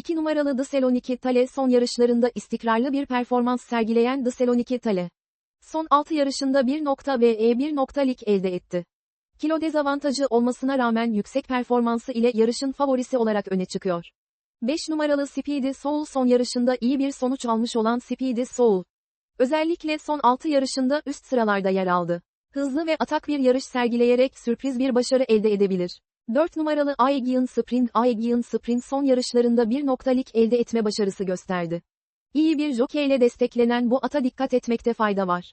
2 numaralı Thessaloniki Tale son yarışlarında istikrarlı bir performans sergileyen Thessaloniki Tale. Son 6 yarışında 1 ve E1 lig elde etti. Kilo dezavantajı olmasına rağmen yüksek performansı ile yarışın favorisi olarak öne çıkıyor. 5 numaralı Speedy Soul son yarışında iyi bir sonuç almış olan Speedy Soul. Özellikle son 6 yarışında üst sıralarda yer aldı. Hızlı ve atak bir yarış sergileyerek sürpriz bir başarı elde edebilir. 4 numaralı Aegean Spring Aegean Spring son yarışlarında bir noktalık elde etme başarısı gösterdi. İyi bir jockey ile desteklenen bu ata dikkat etmekte fayda var.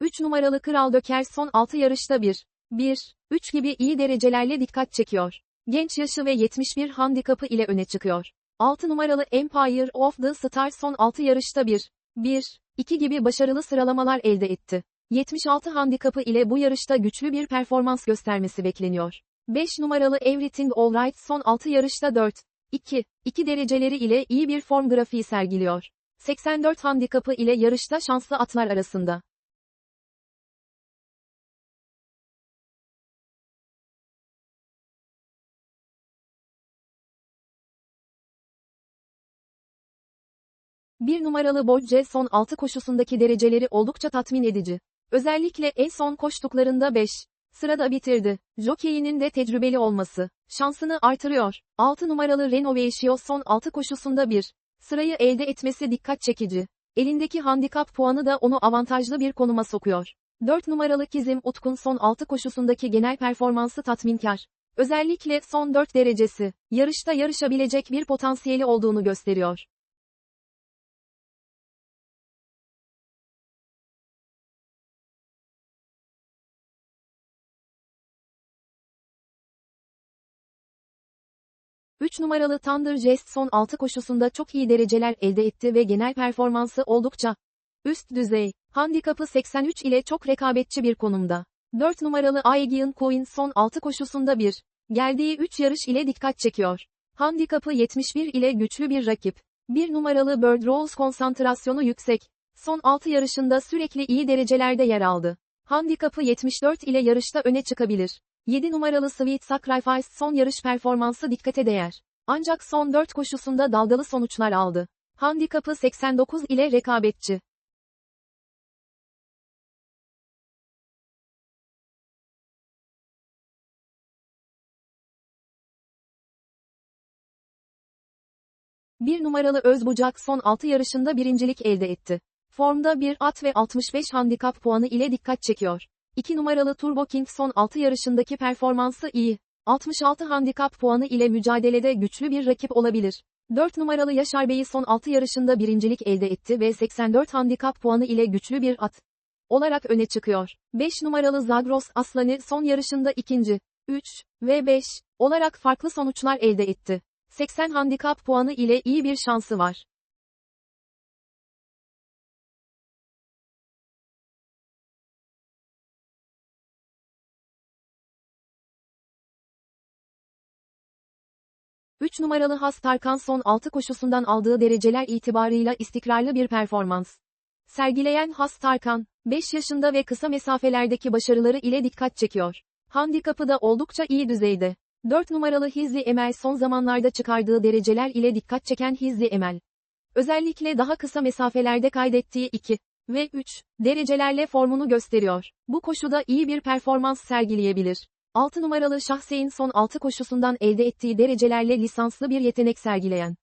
Üç numaralı Kral Döker son 6 yarışta 1, 1, 3 gibi iyi derecelerle dikkat çekiyor. Genç yaşı ve 71 handikapı ile öne çıkıyor. 6 numaralı Empire of the Star son 6 yarışta 1, 1, 2 gibi başarılı sıralamalar elde etti. 76 handikapı ile bu yarışta güçlü bir performans göstermesi bekleniyor. 5 numaralı Everything Alright son 6 yarışta 4, 2, 2 dereceleri ile iyi bir form grafiği sergiliyor. 84 handikapı ile yarışta şanslı atlar arasında. 1 numaralı Bodge son 6 koşusundaki dereceleri oldukça tatmin edici. Özellikle en son koştuklarında 5 sırada bitirdi. Jockey'inin de tecrübeli olması şansını artırıyor. 6 numaralı Renovation son 6 koşusunda 1 sırayı elde etmesi dikkat çekici. Elindeki handikap puanı da onu avantajlı bir konuma sokuyor. 4 numaralı Kizim Utkun son 6 koşusundaki genel performansı tatminkar. Özellikle son 4 derecesi, yarışta yarışabilecek bir potansiyeli olduğunu gösteriyor. 3 numaralı Thunder Jest son 6 koşusunda çok iyi dereceler elde etti ve genel performansı oldukça üst düzey. Handikapı 83 ile çok rekabetçi bir konumda. 4 numaralı Aegean Coin son 6 koşusunda bir geldiği 3 yarış ile dikkat çekiyor. Handikapı 71 ile güçlü bir rakip. 1 numaralı Bird Rolls konsantrasyonu yüksek. Son 6 yarışında sürekli iyi derecelerde yer aldı. Handikapı 74 ile yarışta öne çıkabilir. 7 numaralı Sweet Sacrifice son yarış performansı dikkate değer. Ancak son 4 koşusunda dalgalı sonuçlar aldı. Handikapı 89 ile rekabetçi. Bir numaralı Özbucak son 6 yarışında birincilik elde etti. Formda bir at ve 65 handikap puanı ile dikkat çekiyor. 2 numaralı Turbo King son 6 yarışındaki performansı iyi. 66 handikap puanı ile mücadelede güçlü bir rakip olabilir. 4 numaralı Yaşar Bey'i son 6 yarışında birincilik elde etti ve 84 handikap puanı ile güçlü bir at olarak öne çıkıyor. 5 numaralı Zagros Aslanı son yarışında ikinci, 3 ve 5 olarak farklı sonuçlar elde etti. 80 handikap puanı ile iyi bir şansı var. 3 numaralı Has Tarkan son 6 koşusundan aldığı dereceler itibarıyla istikrarlı bir performans. Sergileyen Has Tarkan, 5 yaşında ve kısa mesafelerdeki başarıları ile dikkat çekiyor. Handikapı da oldukça iyi düzeyde. 4 numaralı Hizli Emel son zamanlarda çıkardığı dereceler ile dikkat çeken Hizli Emel. Özellikle daha kısa mesafelerde kaydettiği 2 ve 3 derecelerle formunu gösteriyor. Bu koşuda iyi bir performans sergileyebilir. 6 numaralı Şahseyn son 6 koşusundan elde ettiği derecelerle lisanslı bir yetenek sergileyen.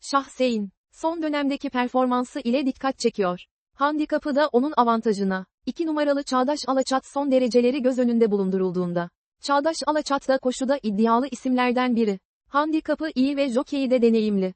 Şahseyn, son dönemdeki performansı ile dikkat çekiyor. Handikapı da onun avantajına. 2 numaralı Çağdaş Alaçat son dereceleri göz önünde bulundurulduğunda. Çağdaş Alaçat da koşuda iddialı isimlerden biri. Handikapı iyi ve jokeyi de deneyimli.